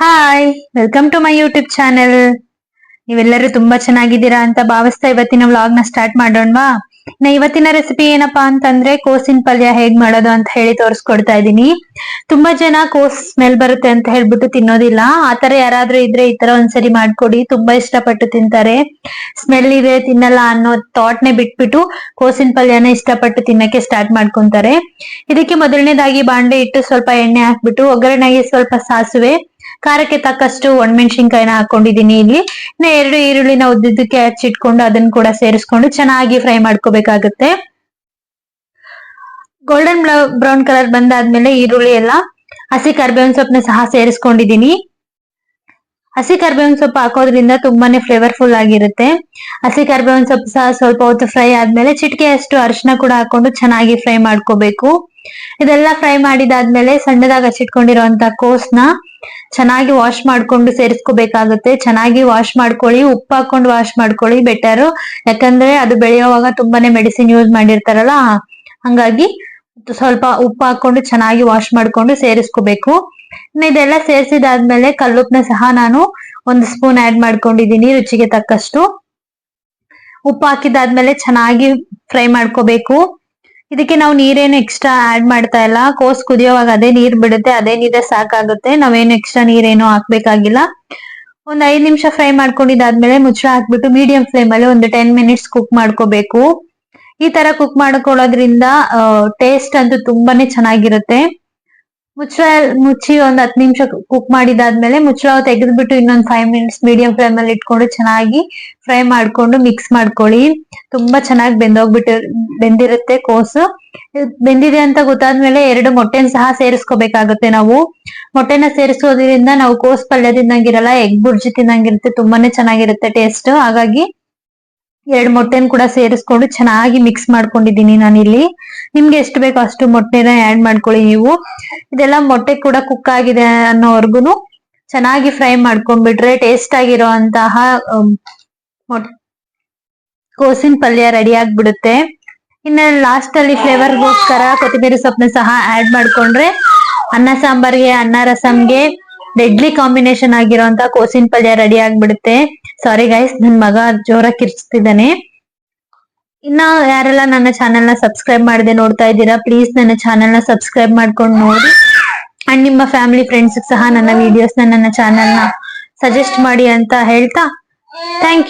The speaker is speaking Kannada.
Hi welcome to my YouTube channel ನೀವೆಲ್ಲರೂ ತುಂಬಾ ಚೆನ್ನಾಗಿದ್ದೀರಾ ಅಂತ ಭಾವಿಸ್ತಾ ಇವತ್ತಿನ ವ್ಲಾಗ್ನ ಸ್ಟಾರ್ಟ್ ಮಾಡೋಣವಾ? ನಾ ಇವತ್ತಿನ ರೆಸಿಪಿ ಏನಪ್ಪಾ ಅಂತಂದ್ರೆ ಕೋಸಿನ ಪಲ್ಯ ಹೇಗ್ ಮಾಡೋದು ಅಂತ ಹೇಳಿ ತೋರಿಸ್ಕೊಡ್ತಾ ಇದ್ದೀನಿ. ತುಂಬಾ ಜನ ಕೋಸ್ ಸ್ಮೆಲ್ ಬರುತ್ತೆ ಅಂತ ಹೇಳ್ಬಿಟ್ಟು ತಿನ್ನೋದಿಲ್ಲ. ಆತರ ಯಾರಾದ್ರೂ ಇದ್ರೆ ಈ ತರ ಒಂದ್ಸರಿ ಮಾಡ್ಕೊಡಿ. ತುಂಬಾ ಇಷ್ಟಪಟ್ಟು ತಿಂತಾರೆ. ಸ್ಮೆಲ್ ಇದೆ, ತಿನ್ನಲ್ಲ ಅನ್ನೋ ಥಾಟ್ ನೇ ಬಿಟ್ಬಿಟ್ಟು ಕೋಸಿನ ಪಲ್ಯನ ಇಷ್ಟಪಟ್ಟು ತಿನ್ನಕ್ಕೆ ಸ್ಟಾರ್ಟ್ ಮಾಡ್ಕೊಂತಾರೆ. ಇದಕ್ಕೆ ಮೊದಲನೇದಾಗಿ ಬಾಂಡೆ ಇಟ್ಟು ಸ್ವಲ್ಪ ಎಣ್ಣೆ ಹಾಕ್ಬಿಟ್ಟು ಒಗ್ಗರಣೆಗೆ ಸ್ವಲ್ಪ ಸಾಸುವೆ ಖಾರಕ್ಕೆ ತಕ್ಕಷ್ಟು ಒಣಮೆಣಸಿನ್ಕಾಯಿನ ಹಾಕೊಂಡಿದೀನಿ ಇಲ್ಲಿ. ಎರಡು ಈರುಳ್ಳಿನ ಉದ್ದಿದ್ದಕ್ಕೆ ಹಚ್ಚಿಟ್ಕೊಂಡು ಅದನ್ನ ಕೂಡ ಸೇರಿಸ್ಕೊಂಡು ಚೆನ್ನಾಗಿ ಫ್ರೈ ಮಾಡ್ಕೋಬೇಕಾಗತ್ತೆ. ಗೋಲ್ಡನ್ ಬ್ರೌನ್ ಕಲರ್ ಬಂದಾದ್ಮೇಲೆ ಈರುಳ್ಳಿ ಎಲ್ಲ, ಹಸಿ ಕರ್ಬೇವಿನ ಸೊಪ್ಪನ್ನ ಸಹ ಸೇರಿಸ್ಕೊಂಡಿದೀನಿ ಹಸಿ ಕರ್ಬೇವಿನ ಸೊಪ್ಪು ಹಾಕೋದ್ರಿಂದ ತುಂಬಾನೇ ಫ್ಲೇವರ್ಫುಲ್ ಆಗಿರುತ್ತೆ. ಹಸಿ ಕರ್ಬೇವಿನ ಸೊಪ್ಪು ಸಹ ಸ್ವಲ್ಪ ಹೊತ್ತು ಫ್ರೈ ಆದ್ಮೇಲೆ ಚಿಟಿಕೆ ಅಷ್ಟು ಅರಿಶಿನ ಕೂಡ ಹಾಕೊಂಡು ಚೆನ್ನಾಗಿ ಫ್ರೈ ಮಾಡ್ಕೋಬೇಕು. ಇದೆಲ್ಲ ಫ್ರೈ ಮಾಡಿದಾದ್ಮೇಲೆ ಸಣ್ಣದಾಗಿ ಹಚ್ಚಿಟ್ಕೊಂಡಿರುವಂತ ಕೋಸ್ನ ಚೆನ್ನಾಗಿ ವಾಶ್ ಮಾಡ್ಕೊಂಡು ಸೇರಿಸ್ಕೋಬೇಕಾಗುತ್ತೆ. ಚೆನ್ನಾಗಿ ವಾಶ್ ಮಾಡ್ಕೊಳ್ಳಿ, ಉಪ್ಪು ಹಾಕೊಂಡು ವಾಶ್ ಮಾಡ್ಕೊಳ್ಳಿ ಬೆಟರ್ ಯಾಕಂದ್ರೆ ಅದು ಬೆಳೆಯುವಾಗ ತುಂಬಾನೇ ಮೆಡಿಸಿನ್ ಯೂಸ್ ಮಾಡಿರ್ತಾರಲ್ಲ, ಹಂಗಾಗಿ ಸ್ವಲ್ಪ ಉಪ್ಪು ಹಾಕೊಂಡು ಚೆನ್ನಾಗಿ ವಾಶ್ ಮಾಡ್ಕೊಂಡು ಸೇರಿಸ್ಕೋಬೇಕು. ಇದೆಲ್ಲ ಸೇರಿಸಿದಾದ್ಮೇಲೆ ಕಲ್ಲುಪ್ಪನ ಸಹ ನಾನು ಒಂದು ಸ್ಪೂನ್ ಆಡ್ ಮಾಡ್ಕೊಂಡಿದೀನಿ ರುಚಿಗೆ ತಕ್ಕಷ್ಟು. ಉಪ್ಪು ಹಾಕಿದಾದ್ಮೇಲೆ ಚೆನ್ನಾಗಿ ಫ್ರೈ ಮಾಡ್ಕೋಬೇಕು. ಇದಕ್ಕೆ ನಾವು ನೀರೇನು ಎಕ್ಸ್ಟ್ರಾ ಆಡ್ ಮಾಡ್ತಾ ಇಲ್ಲ. ಕೋಸ್ ಕುದಿಯೋವಾಗ ಅದೇ ನೀರ್ ಬಿಡುತ್ತೆ, ಅದೇ ನೀರೇ ಸಾಕಾಗುತ್ತೆ. ನಾವೇನು ಎಕ್ಸ್ಟ್ರಾ ನೀರೇನು ಹಾಕ್ಬೇಕಾಗಿಲ್ಲ. ಒಂದ್ ಐದ್ ನಿಮಿಷ ಫ್ರೈ ಮಾಡ್ಕೊಂಡಿದ್ದಾದ್ಮೇಲೆ ಮುಚ್ಚಳ ಹಾಕ್ಬಿಟ್ಟು ಮೀಡಿಯಂ ಫ್ಲೇಮ್ ಅಲ್ಲಿ ಒಂದು ಟೆನ್ ಮಿನಿಟ್ಸ್ ಕುಕ್ ಮಾಡ್ಕೋಬೇಕು. ಈ ತರ ಕುಕ್ ಮಾಡ್ಕೊಳ್ಳೋದ್ರಿಂದ ಟೇಸ್ಟ್ ಅಂತೂ ತುಂಬಾನೇ ಚೆನ್ನಾಗಿರುತ್ತೆ. ಮುಚ್ಚಳ ಮುಚ್ಚಿ ಒಂದ್ ಹತ್ತು ನಿಮಿಷ ಕುಕ್ ಮಾಡಿದಾದ್ಮೇಲೆ ಮುಚ್ಚಳ ತೆಗೆದ್ಬಿಟ್ಟು ಇನ್ನೊಂದ್ ಫೈವ್ ಮಿನಿಟ್ಸ್ ಮೀಡಿಯಂ ಫ್ಲೇಮ್ ಅಲ್ಲಿ ಇಟ್ಕೊಂಡು ಚೆನ್ನಾಗಿ ಫ್ರೈ ಮಾಡ್ಕೊಂಡು ಮಿಕ್ಸ್ ಮಾಡ್ಕೊಳ್ಳಿ. ತುಂಬಾ ಚೆನ್ನಾಗಿ ಬೆಂದೋಗ್ಬಿಟ್ಟು, ಬೆಂದಿರುತ್ತೆ ಕೋಸು. ಬೆಂದಿದೆ ಅಂತ ಗೊತ್ತಾದ್ಮೇಲೆ ಎರಡು ಮೊಟ್ಟೆನ ಸಹ ಸೇರಿಸ್ಕೋಬೇಕಾಗುತ್ತೆ ನಾವು. ಮೊಟ್ಟೆನ ಸೇರಿಸೋದ್ರಿಂದ ನಾವು ಕೋಸ್ ಪಲ್ಯ ತಿನ್ನಂಗಿರಲ್ಲ, ಎಗ್ ಬುರ್ಜಿ ತಿನ್ನಂಗಿರುತ್ತೆ, ತುಂಬಾನೇ ಚೆನ್ನಾಗಿರುತ್ತೆ ಟೇಸ್ಟ್ ಹಾಗಾಗಿ ಎರಡು ಮೊಟ್ಟೆನ ಕೂಡ ಸೇರಿಸ್ಕೊಂಡು ಚೆನ್ನಾಗಿ ಮಿಕ್ಸ್ ಮಾಡ್ಕೊಂಡಿದೀನಿ ನಾನಿಲ್ಲಿ. ನಿಮ್ಗೆ ಎಷ್ಟು ಬೇಕೋ ಅಷ್ಟು ಮೊಟ್ಟೆನ ಆಡ್ ಮಾಡ್ಕೊಳ್ಳಿ ನೀವು. ಇದೆಲ್ಲ ಮೊಟ್ಟೆ ಕೂಡ ಕುಕ್ ಆಗಿದೆ ಅನ್ನೋವರೆಗೂ ಚೆನ್ನಾಗಿ ಫ್ರೈ ಮಾಡ್ಕೊಂಡ್ಬಿಟ್ರೆ ಟೇಸ್ಟ್ ಆಗಿರೋ ಅಂತಹ ಕೋಸಿನ ಪಲ್ಯ ರೆಡಿ ಆಗ್ಬಿಡುತ್ತೆ. ಇನ್ನ ಲಾಸ್ಟ್ ಅಲ್ಲಿ ಫ್ಲೇವರ್ಗೋಸ್ಕರ ಕೊತ್ತಂಬರಿ ಸೊಪ್ಪನ್ನ ಸಹ ಆಡ್ ಮಾಡ್ಕೊಂಡ್ರೆ ಅನ್ನ ಸಾಂಬಾರ್ಗೆ, ಅನ್ನ ರಸಂಗೆ ಡೆಡ್ಲಿ ಕಾಂಬಿನೇಷನ್ ಆಗಿರೋಂತ ಕೋಸಿನ ಪಲ್ಯ ರೆಡಿ ಆಗ್ಬಿಡುತ್ತೆ. ಸಾರಿ ಗೈಸ್ ನನ್ ಮಗ ಜೋರ ಕಿರ್ಚ್ತಿದ್ದಾನೆ. ಇನ್ನ ಯಾರೆಲ್ಲ ನನ್ನ ಚಾನೆಲ್ನ ಸಬ್ಸ್ಕ್ರೈಬ್ ಮಾಡದೆ ನೋಡ್ತಾ ಇದ್ದೀರಾ ಪ್ಲೀಸ್ ನನ್ನ ಚಾನೆಲ್ನ ಸಬ್ಸ್ಕ್ರೈಬ್ ಮಾಡ್ಕೊಂಡು ನೋಡಿ. ಅಂಡ್ ನಿಮ್ಮ ಫ್ಯಾಮಿಲಿ ಫ್ರೆಂಡ್ಸ್ ಸಹ ನನ್ನ ವಿಡಿಯೋಸ್ ನನ್ನ ಚಾನೆಲ್ನ ಸಜೆಸ್ಟ್ ಮಾಡಿ ಅಂತ ಹೇಳ್ತಾ. Thank you